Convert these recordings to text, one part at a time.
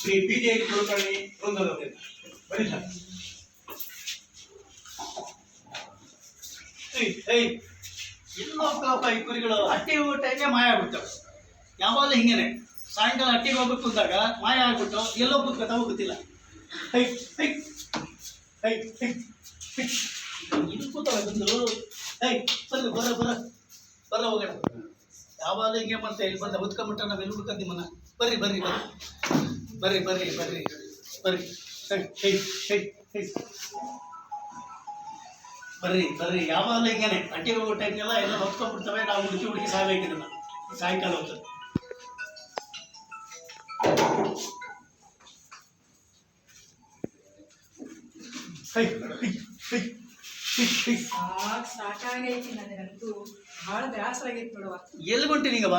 Shri PJ Kulkarni ವೃಂದದವರಿಂದ ಬನ್ನಿ sir. ಎಲ್ಲೋ ಈ ಕುರಿಗಳು ಹಟ್ಟಿ ಹೋಗೋ ಟೈಮ್ಗೆ ಮಾಯ ಆಗ್ಬಿಡ್ತವೆ. ಯಾವಾಗಲೂ ಹಿಂಗೇನೆ. ಸಾಯಂಕಾಲ ಹಟ್ಟಿಗೆ ಹೋಗ್ಬೇಕು ಅಂದಾಗ ಮಾಯ ಆಗ್ಬಿಟ್ಟು ಎಲ್ಲೋ ಕೂತ್ಕೊತಾವ ಗೊತ್ತಿಲ್ಲ ಹೈ ಹೈ ಹೈ ಹೈ. ಇದು ಕೂತವೆ ಬಂದು. ಹೈ ಬರ್ರಿ ಬರ ಬರ. ಬರ ಹೋಗೋಣ. ಯಾವಾಗ ಹಿಂಗೆ ಮಾಡ್ತಾ ಇಲ್ಲಿ ಬಂದ ಉತ್ಕೊಂಬಿಟ್ಟ ನಾವು ಎಲ್ಲಿ ಹುಡ್ಕೊಂಡ್ ನಿಮ್ಮನ್ನ ಬರ್ರಿ ಬರ್ರಿ ಬರ್ರಿ. ಬರ್ರಿ ಬರ್ರಿ ಬರ್ರಿ. ಬರ್ರಿ. ಹೈ ಹೈ ಹೈ ಹೈ ಬರ್ರಿ ಬರ್ರಿ. ಯಾವಾಗ ಹಿಂಗೇನೆ. ಹಟ್ಟಿಗೆ ಹೋಗೋ ಟೈಮ್ಗೆಲ್ಲ ಎಲ್ಲ ಹೊತ್ಕೊಂಡ್ಬಿಡ್ತವೆ. ನಾವು ಹುಡುಕಿ ಹುಡುಕಿ ಸಾಯ್ಬೇಕಿದನ್ನ ಸಾಯಂಕಾಲ ಹೊತ್ತು. ಹೈ ಹೈ ಹೈ ಬಂಟಿ ಸಾಕಾಗೈತಿ ನನಗಂತೂ. ಭಾಳ ನೋಡುವ ಎಲ್ಲಿ ಹೊಂಟಿನೀಗವ್ವ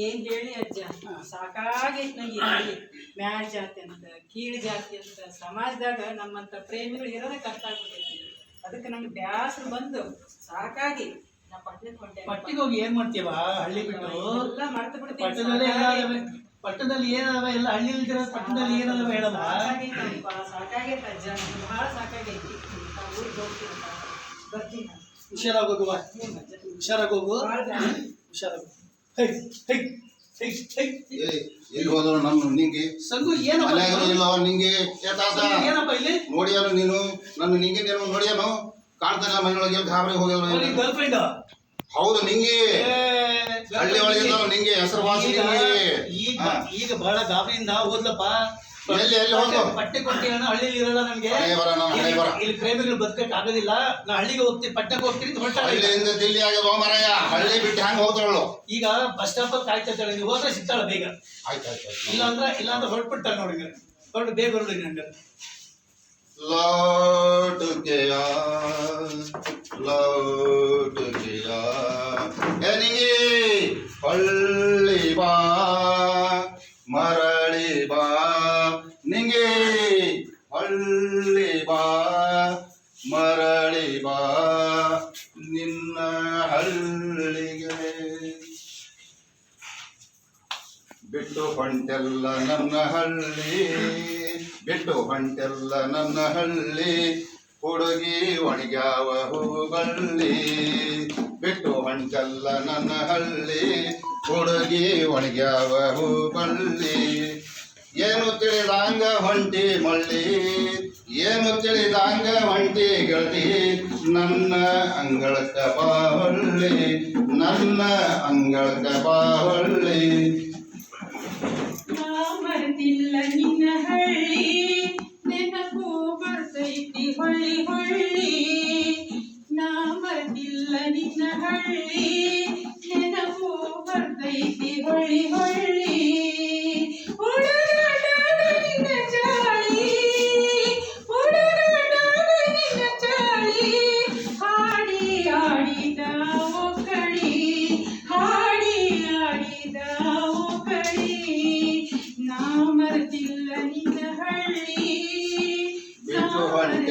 ಏನ್ ಹೇಳಿ ಅಜ್ಜ? ಸಾಕಾಗೈತಿ ನಂಗೆ ಮ್ಯಾಲ್ ಜಾತಿ ಅಂತ ಕೀಳ್ ಜಾತಿ ಅಂತ ಸಮಾಜದಾಗ ನಮ್ಮಂತ ಪ್ರೇಮಿಗಳು ಇರೋದೇ ಕಷ್ಟ ಆಗ್ಬಿಟ್ಟೈತಿ. ಅದಕ್ಕೆ ನಂಗೆ ಬ್ಯಾಸರ ಬಂದು ಸಾಕಾಗಿ ನಾ ಪಟ್ಟಣಕ್ಕೆ ಹೊಂಟೆ ಪಟ್ಟಿಗೆ ಹೋಗಿ ಏನ್ ಮಾಡ್ತೀವ ಹಳ್ಳಿ ಬಿಟ್ಟು? ಎಲ್ಲ ಮರೆತು ಬಿಡ್ತೀವಿ ಪಟ್ಟದಲ್ಲಿ ಪಟ್ಟಣದಲ್ಲಿ ಏನದಾವೆ ಎಲ್ಲ ಹಳ್ಳಿಯಲ್ಲಿ ಇರೋ ಪಟ್ಟಣದಲ್ಲಿ ಏನಾದ್ರು ಹೇಳಲ್ಲ ಸಾಕಾಗೈತಪ್ಪ ಸಾಕಾಗೈತೆ ಅಜ್ಜ. ಬಹಳ ಭಾಳ ಸಾಕಾಗೈತಿ. ಊರಿಗೆ ಹೋಗ್ತೀನಿ. ಹುಷಾರಾಗಿ ಹೋಗುವ? ಹುಷಾರಾಗಿ. ಹೋಗು. ಹುಷಾರಾಗಿ ಹೈ ಹೈ ಎಲ್ಲಿ ಹೋದ್ರು ನಮ್ಮ ನಿಂಗೆ? ಸಂಗು ಏನು ಇಲ್ಲವ ನಿಂಗೆ ಏನಪ್ಪ ಇಲ್ಲಿ? ನೋಡಿಯಾನು ನೀನು? ನನ್ನ ನಿಂಗೆ ನೀನು ನೋಡಿಯಾನು ಕಾಣ್ತಾನೆ ಮನೆಯೊಳಗೆ ಎಲ್ಲಿ ಗಾಬರಿ ಹೋಗಿಲ್ಲ ಗರ್ಲ್ ಫ್ರೆಂಡ್ ಹೌದು ನಿಂಗೆ. ಹಳ್ಳಿ ಒಳಗೆ ನಿಂಗೆ ಹೆಸರುವಾಸಿ ಈಗ ನಿಂಗೆ. ಈಗ ಬಹಳ ಗಾಬರಿಯಿಂದ ಹೋದ್ಲಪ್ಪ. ಎಲ್ಲಿ ಎಲ್ಲಿ ಹೋಗು ಪಟ್ಟೆ ಕೊಟ್ಟಿ ಅಣ್ಣ ಹಳ್ಳಿಲಿ ಇರಲ್ಲ ನಮ್ಗೆ ಹಣೆ ಬರ ನಮ್ಮ ಹಣೆ ಇಲ್ಲಿ- ಬರ ಇಲ್ಲಿ ಪ್ರೇಮಿಗಳು ಬದುಕಕ್ ಆಗೋದಿಲ್ಲ ನಾ ಹಳ್ಳಿಗೆ ಹೋಗ್ತೀನಿ ಪಟ್ಟಕ್ಕೆ ಹೋಗ್ತೀನಿ ಅಂತ ಹೊರಟಾಳ ಈಗ. ಹಳ್ಳಿಯಿಂದ ದಿಲ್ಲಿ ಆಗ್ಯದ ಮರಯ್ಯ ಹಳ್ಳಿ ಬಿಟ್ಟು ಹೆಂಗ್ ಹೋಗ್ತಾಳು ಈಗ ಬಸ್ ಸ್ಟಾಪ್ ಅಲ್ಲಿ ಕಾಯ್ತಾ ಇದ್ದಾಳೆ ನೀವು ಹೋದ್ರೆ ಸಿಗ್ತಾಳೆ ಬೇಗ ಆಯ್ತು ಆಯ್ತು ಇಲ್ಲ ಅಂದ್ರೆ ಇಲ್ಲ ಅಂದ್ರೆ ಹೊರಟ್ಬಿಡ್ತಾಳೆ ನೋಡಿ ಹೊರಟು ಬೇಗ ಹೊರಡಿ ನಂಗೆ लौट गया लौट गया ಎನಿಗೆ ಹೊಳ್ಳಿ ಬಾ ಮರಳಿ ಮರಳಿ ಬಾ ನಿನ್ನ ಹಳ್ಳಿಗೆ. ಬಿಟ್ಟು ಹೊಂಟೆಲ್ಲ ನನ್ನ ಹಳ್ಳಿ, ಬಿಟ್ಟು ಹೊಂಟೆಲ್ಲ ನನ್ನ ಹಳ್ಳಿ, ಹುಡುಗಿ ಒಣಗ್ಯಾವ ಹೂಬಳ್ಳಿ ಬಿಟ್ಟು ಹೊಂಟೆಲ್ಲ ನನ್ನ ಹಳ್ಳಿ, ಹುಡುಗಿ ಒಣಗ್ಯಾವ ತಿಳಿದಂಗ ಹೊಂಟಿ ಮಳ್ಳಿ ಏನು ತಿಳಿದಂಗ ಹೊಂಟಿ ಗೆಳತಿ ನನ್ನ ಅಂಗಳಕ್ಕ ಬಾವಳ್ಳಿ ನನ್ನ ಅಂಗಳಕ್ಕ ಬಾವಳ್ಳಿ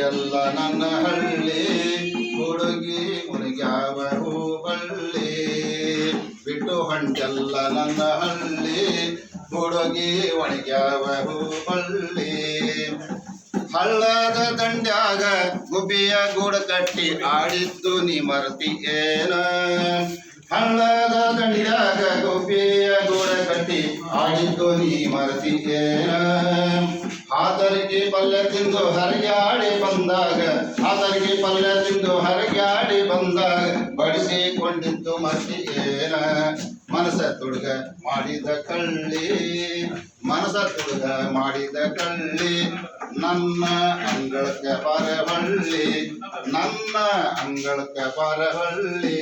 ಹೊಂಟೆಲ್ಲ ನನ್ನ ಹಳ್ಳಿ. ಹುಡುಗಿ ಮುನಿಗ್ಯಾವ ಬಳ್ಳಿ. ಬಿಟ್ಟು ಹೊಂಟೆಲ್ಲ ನನ್ನ ಹಳ್ಳಿ. ಹುಡುಗಿ ಒಣಗ್ಯಾವ ಬಳ್ಳಿ. ಹಳ್ಳದ ದಂಡ್ಯಾಗ ಗುಬಿಯ ಗೂಡ ಕಟ್ಟಿ ಆಡಿದ್ದು ನೀ ಮರ್ತಿ ಏನ? ಹಳ್ಳದ ದಂಡ್ಯಾಗ ಗುಬಿಯ ಗೂಡ ಕಟ್ಟಿ ಆಡಿದ್ದು ನೀ ಮರ್ತಿ ಏನ? ಹಾತರಿಗೆ ಪಲ್ಯ ತಿಂದು ಹರಿಯಾಡಿ ಬಂದಾಗ, ಆತರಿಗೆ ಪಲ್ಯ ತಿಂದು ಹರಿಯಾಡಿ ಬಂದಾಗ, ಬಡಿಸಿಕೊಂಡಿದ್ದು ಮರ್ತಿ ಏನ ಮನಸ ತುಡುಗ ಮಾಡಿದ ಕಳ್ಳಿ, ಮನಸ ತುಡುಗ ಮಾಡಿದ ಕಳ್ಳಿ, ನನ್ನ ಅಂಗಳಕ್ಕೆ ಪರವಳ್ಳಿ ನನ್ನ ಅಂಗಳಕ್ಕೆ ಬರವಳ್ಳಿ